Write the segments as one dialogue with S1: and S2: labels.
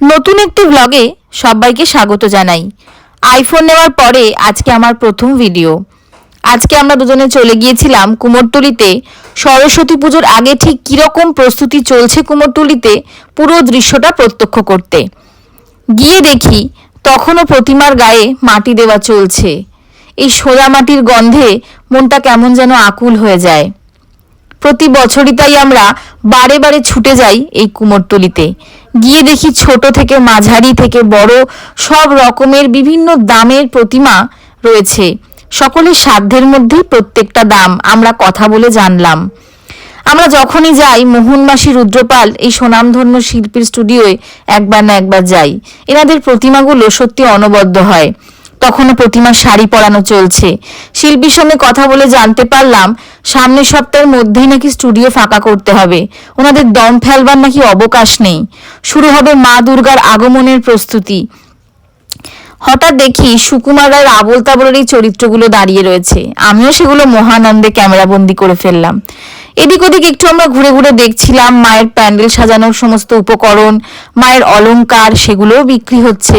S1: নতুন একটি ব্লগে সবাইকে স্বাগত জানাই। আইফোন নেওয়ার পরে আজকে আমার প্রথম ভিডিও আজকে আমরা দুজনে চলে গিয়েছিলাম কুমোরটুলিতে। সরস্বতী পুজোর আগে ঠিক কীরকম প্রস্তুতি চলছে কুমোরটুলিতে, পুরো দৃশ্যটা প্রত্যক্ষ করতে। গিয়ে দেখি, তখনও প্রতিমার গায়ে মাটি দেওয়া চলছে। এই সোজা মাটির গন্ধে মনটা কেমন যেন আকুল হয়ে যায়। প্রতি বছরই তাই আমরা বারে বারে ছুটে যাই এই কুমোরটুলিতে গিয়ে দেখি ছোট থেকে মাঝারি থেকে বড় সব রকমের বিভিন্ন দামের প্রতিমা রয়েছে। সকলের সাধ্যের মধ্যেই প্রত্যেকটা দাম আমরা কথা বলে জানলাম। আমরা যখনই যাই, মোহনবাসী রুদ্রপাল এই সুনামধন্য শিল্পীর স্টুডিওয়ে একবার না একবার যাই। এনাদের প্রতিমাগুলো সত্যি অনবদ্য হয়। তখনও প্রতিমার শাড়ি পরানো চলছে। শিল্পীর সঙ্গে কথা বলে জানতে পারলাম, সামনের সপ্তাহের মধ্যেই নাকি স্টুডিও ফাঁকা করতে হবে। ওনাদের দম ফেলবার নাকি অবকাশ নেই। শুরু হবে মা দুর্গার আগমনের প্রস্তুতি। হঠাৎ দেখি সুকুমার রায়ের আবল তাবলের এই চরিত্রগুলো দাঁড়িয়ে রয়েছে। আমিও সেগুলো মহানন্দে ক্যামেরাবন্দি করে ফেললাম। এদিক ওদিক একটু আমরা ঘুরে ঘুরে দেখছিলাম, মায়ের প্যান্ডেল সাজানোর সমস্ত উপকরণ, মায়ের অলংকার, সেগুলোও বিক্রি হচ্ছে।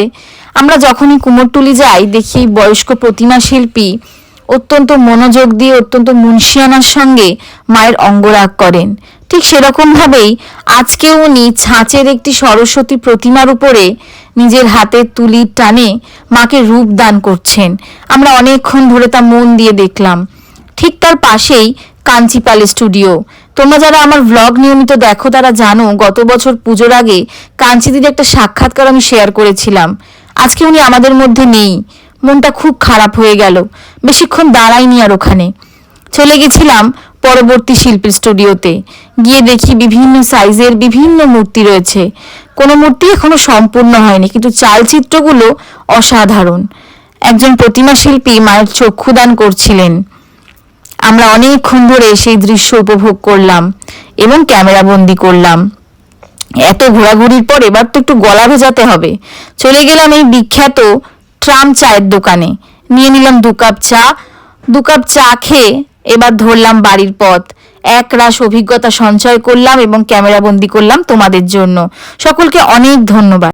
S1: আমরা যখনই কুমোরটুলি যাই, দেখি বয়স্ক প্রতিমা শিল্পী অত্যন্ত মনোযোগ দিয়ে, অত্যন্ত মুন্সিয়ানার সঙ্গে মায়ের অঙ্গরাগ করেন। ঠিক সেরকম ভাবেই আজকে উনি ছাঁচের একটি সরস্বতী প্রতিমার উপরে নিজের হাতের তুলির টানে মাকে রূপ দান করছেন। আমরা অনেকক্ষণ ধরে তা মন দিয়ে দেখলাম। ঠিক তার পাশেই কাঞ্চিপালে স্টুডিও। তোমরা যারা আমার ভ্লগ নিয়মিত দেখো, তারা জানো গত বছর পুজোর আগে কাঞ্চিদির একটা সাক্ষাৎকার আমি শেয়ার করেছিলাম। আজকে উনি আমাদের মধ্যে নেই। মনটা খুব খারাপ হয়ে গেল। বেশিক্ষণ দাঁড়াইনি আর ওখানে। চলে গেছিলাম পরবর্তী শিল্পীর স্টুডিওতে। গিয়ে দেখি বিভিন্ন সাইজের বিভিন্ন মূর্তি রয়েছে। কোনো মূর্তি এখনও সম্পূর্ণ হয়নি, কিন্তু চালচিত্রগুলো অসাধারণ। একজন প্রতিমা শিল্পী মায়ের চক্ষুদান করছিলেন। আমরা অনেকক্ষণ ধরে সেই দৃশ্য উপভোগ করলাম এবং ক্যামেরা বন্দি করলাম। এত ঘোরাঘুরির পর এবার তো একটু গলা ভেজাতে হবে। চলে গেলাম এই বিখ্যাত ট্রাম চায়ের দোকানে। নিয়ে নিলাম দু কাপ চা। দু কাপ চা খেয়ে এবার ধরলাম বাড়ির পথ। এক রাশ অভিজ্ঞতা সঞ্চয় করলাম এবং ক্যামেরা বন্দি করলাম তোমাদের জন্য। সকলকে অনেক ধন্যবাদ।